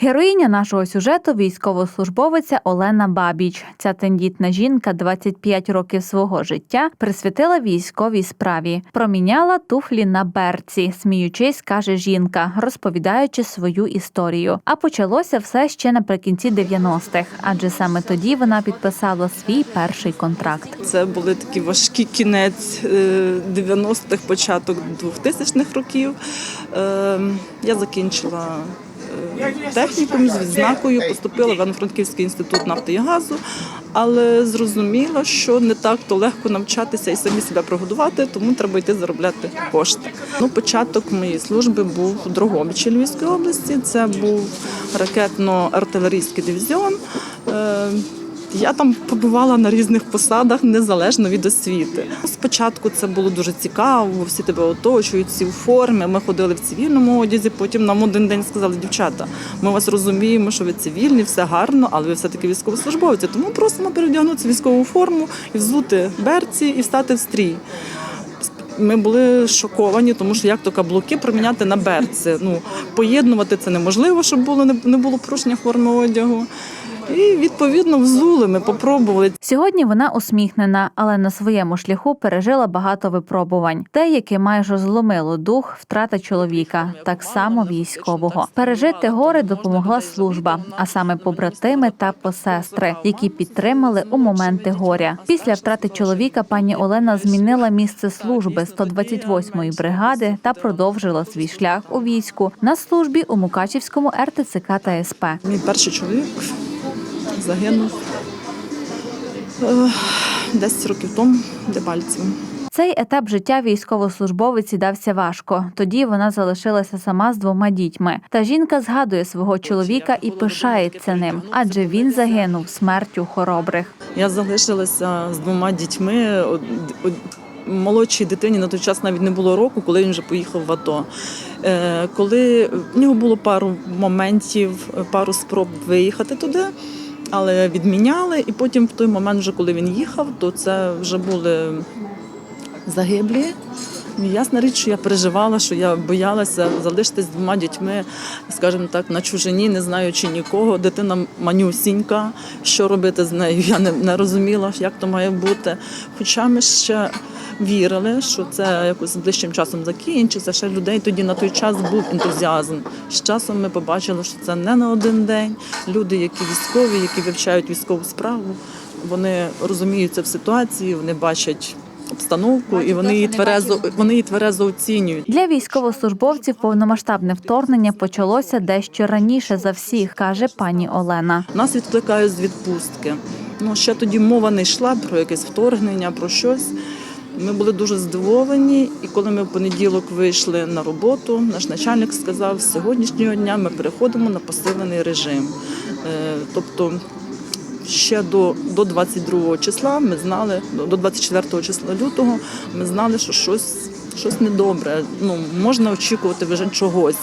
Героїня нашого сюжету військовослужбовиця Олена Бабіч. Ця тендітна жінка 25 років свого життя присвятила військовій справі. Проміняла туфлі на берці, сміючись, каже жінка, розповідаючи свою історію. А почалося все ще наприкінці 90-х, адже саме тоді вона підписала свій перший контракт. Це були такі важкі кінець е, 90-х, початок 2000-х років. Е, Я закінчила е, технікум з відзнакою, поступила в Івано-Франківський інститут нафти і газу, але зрозуміла, що не так то легко навчатися і самі себе прогодувати, тому треба йти заробляти кошти. Ну, початок моєї служби був у Дрогобичі Львівської області. Це був ракетно-артилерійський дивізіон. Я там побувала на різних посадах незалежно від освіти. Спочатку це було дуже цікаво, всі тебе оточують, всі у формі. Ми ходили в цивільному одязі. Потім нам один день сказали, дівчата, ми вас розуміємо, що ви цивільні, все гарно, але ви все-таки військовослужбовці. Тому просимо перевдягнутися в військову форму і взути берці і встати в стрій. Ми були шоковані, тому що як то каблуки проміняти на берці. Ну поєднувати це неможливо, щоб було не було порушення форми одягу. І відповідно взули. Ми попробували. Сьогодні вона усміхнена, але на своєму шляху пережила багато випробувань. Те, яке майже зломило дух, втрата чоловіка, так само військового. Пережити горе допомогла служба, а саме побратими та посестри, які підтримали у моменти горя. Після втрати чоловіка пані Олена змінила місце служби 128-ї бригади та продовжила свій шлях у війську на службі у Мукачівському РТЦК та СП. Мій перший чоловік загинув е, 10 років тому, Дебальцевому. Цей етап життя військовослужбовиці дався важко. Тоді вона залишилася сама з двома дітьми. Та жінка згадує свого чоловіка і пишається ним, адже він загинув смертю хоробрих. Я залишилася з двома дітьми. Од- од- Молодшій дитині на той час навіть не було року, коли він вже поїхав в АТО. Е, Коли в нього було пару моментів, пару спроб виїхати туди, але відміняли. І потім, в той момент, вже коли він їхав, то це вже були загиблі. Ясна річ, що я переживала, що я боялася залишитись з двома дітьми, скажімо так, на чужині, не знаючи нікого. Дитина манюсінька, що робити з нею, я не, не розуміла, як то має бути. Хоча ми ще вірили, що це якось ближчим часом закінчиться. Ще людей тоді на той час був ентузіазм. З часом ми побачили, що це не на один день. Люди, які військові, які вивчають військову справу, вони розуміються в ситуації, вони бачать обстановку і вони її тверезо, вони її тверезо оцінюють. Для військовослужбовців повномасштабне вторгнення почалося дещо раніше за всіх, каже пані Олена. Нас відкликають з відпустки. Ну ще тоді мова не йшла про якесь вторгнення, про щось. Ми були дуже здивовані, і коли ми в понеділок вийшли на роботу, наш начальник сказав, з сьогоднішнього дня ми переходимо на посилений режим. Е, Тобто ще до, до 22 числа ми знали, до 24 числа лютого ми знали, що щось, щось недобре. Ну, можна очікувати вже чогось.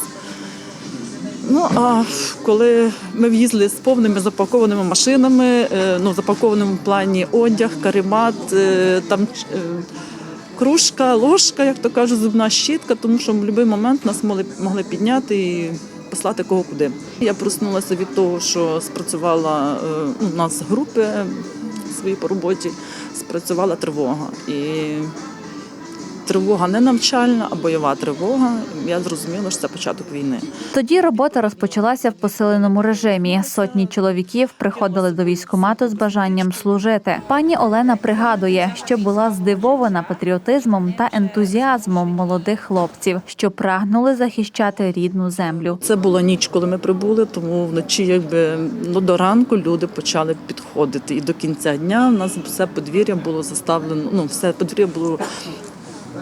Ну а коли ми в'їзли з повними запакованими машинами, е, ну запакованим в плані одяг, каремат, е, там е, кружка, ложка, як то кажуть, зубна щітка, тому що в будь-який момент нас могли, могли підняти і послати кого куди. Я проснулася від того, що спрацювала е, ну, у нас групи свої по роботі, спрацювала тривога. І тривога не навчальна, а бойова тривога. Я зрозуміла, що це початок війни. Тоді робота розпочалася в посиленому режимі. Сотні чоловіків приходили до військкомату з бажанням служити. Пані Олена пригадує, що була здивована патріотизмом та ентузіазмом молодих хлопців, що прагнули захищати рідну землю. Це була ніч, коли ми прибули, тому вночі, якби ну до ранку люди почали підходити. І до кінця дня в нас все подвір'я було заставлено. Ну, все подвір'я було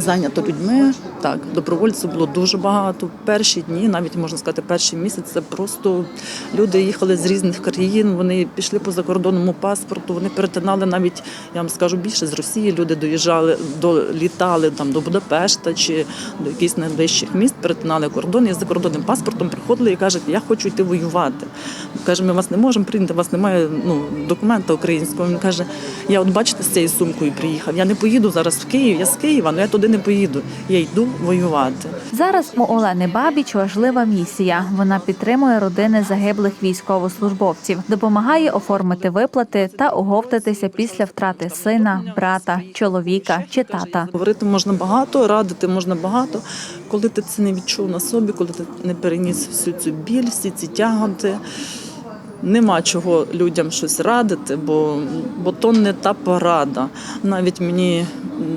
зайнято людьми. Так, добровольців було дуже багато. Перші дні, навіть можна сказати, перший місяць це просто люди їхали з різних країн. Вони пішли по закордонному паспорту. Вони перетинали навіть, я вам скажу більше з Росії. Люди доїжджали долітали там до Будапешта чи до якихось найближчих міст, перетинали кордон і з закордонним паспортом приходили і кажуть, я хочу йти воювати. Каже, ми вас не можемо прийняти, у вас немає ну, документа українського. Він каже, я от бачите, з цією сумкою приїхав. Я не поїду зараз в Київ, я з Києва, але я туди не поїду. Я йду воювати. Зараз у Олени Бабіч важлива місія. Вона підтримує родини загиблих військовослужбовців, допомагає оформити виплати та оговтатися після втрати сина, брата, чоловіка чи тата. Говорити можна багато, радити можна багато. Коли ти це не відчув на собі, коли ти не переніс всю цю біль, всі ці тяготи. Нема чого людям щось радити, бо, бо то не та порада. Навіть мені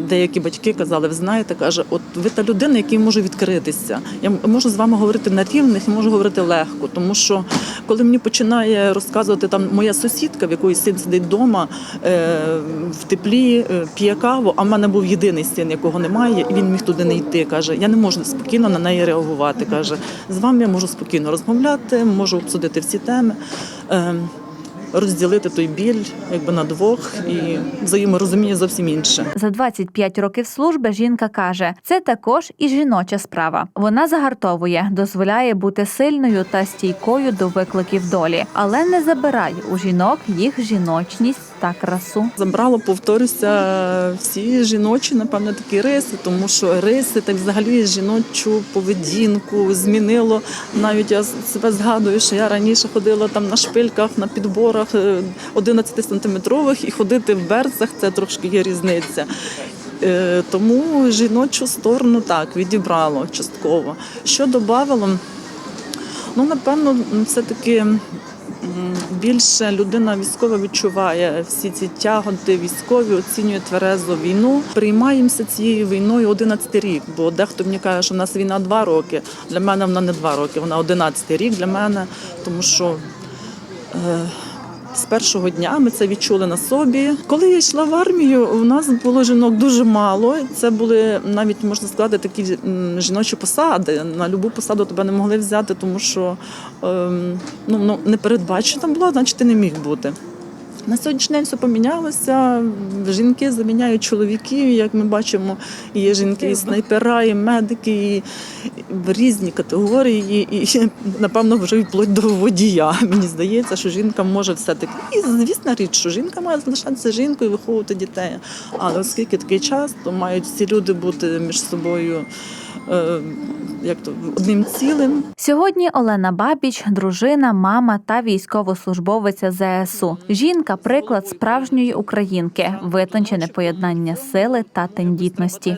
деякі батьки казали, ви знаєте, каже, от ви та людина, який може відкритися. Я можу з вами говорити на рівних можу говорити легко. Тому що коли мені починає розказувати там моя сусідка, в якої син сидить вдома е, в теплі, е, п'є каву, а в мене був єдиний син, якого немає, і він міг туди не йти. Каже, я не можу спокійно на неї реагувати. Каже, з вами я можу спокійно розмовляти, можу обсудити всі теми. Розділити той біль якби на двох і взаєморозуміння зовсім інше. За 25 років служби жінка каже, це також і жіноча справа. Вона загартовує, дозволяє бути сильною та стійкою до викликів долі, але не забирає у жінок їх жіночність та красу. Забрало, повторюся, всі жіночі, напевно, такі риси, тому що риси так взагалі жіночу поведінку змінило. Навіть я себе згадую, що я раніше ходила там на шпильках, на підборах 11 сантиметрових і ходити в берцах це трошки є різниця. Е, Тому жіночу сторону так відібрало частково. Що додавало? Ну, напевно, все-таки більше людина військова відчуває всі ці тяготи військові, оцінює тверезо війну. Приймаємося цією війною 11 рік, бо дехто мені каже, що в нас війна 2 роки. Для мене вона не 2 роки, вона 11 рік для мене, тому що. Е, з першого дня ми це відчули на собі. Коли я йшла в армію, у нас було жінок дуже мало. Це були навіть можна сказати такі жіночі посади. На любу посаду тебе не могли взяти, тому що ем, ну, ну, не передбачена була, значить ти не міг бути. На сьогоднішній день все помінялося. Жінки заміняють чоловіків, як ми бачимо, є жінки і снайпера, і медики, і в різні категорії, і, напевно вже вплоть до водія. Мені здається, що жінка може все-таки. І звісна річ, що жінка має залишатися жінкою і виховувати дітей. Але оскільки такий час, то мають всі люди бути між собою як то, одним цілим. Сьогодні Олена Бабіч, дружина, мама та військовослужбовиця ЗСУ. Жінка приклад справжньої українки, витончене поєднання сили та тендітності.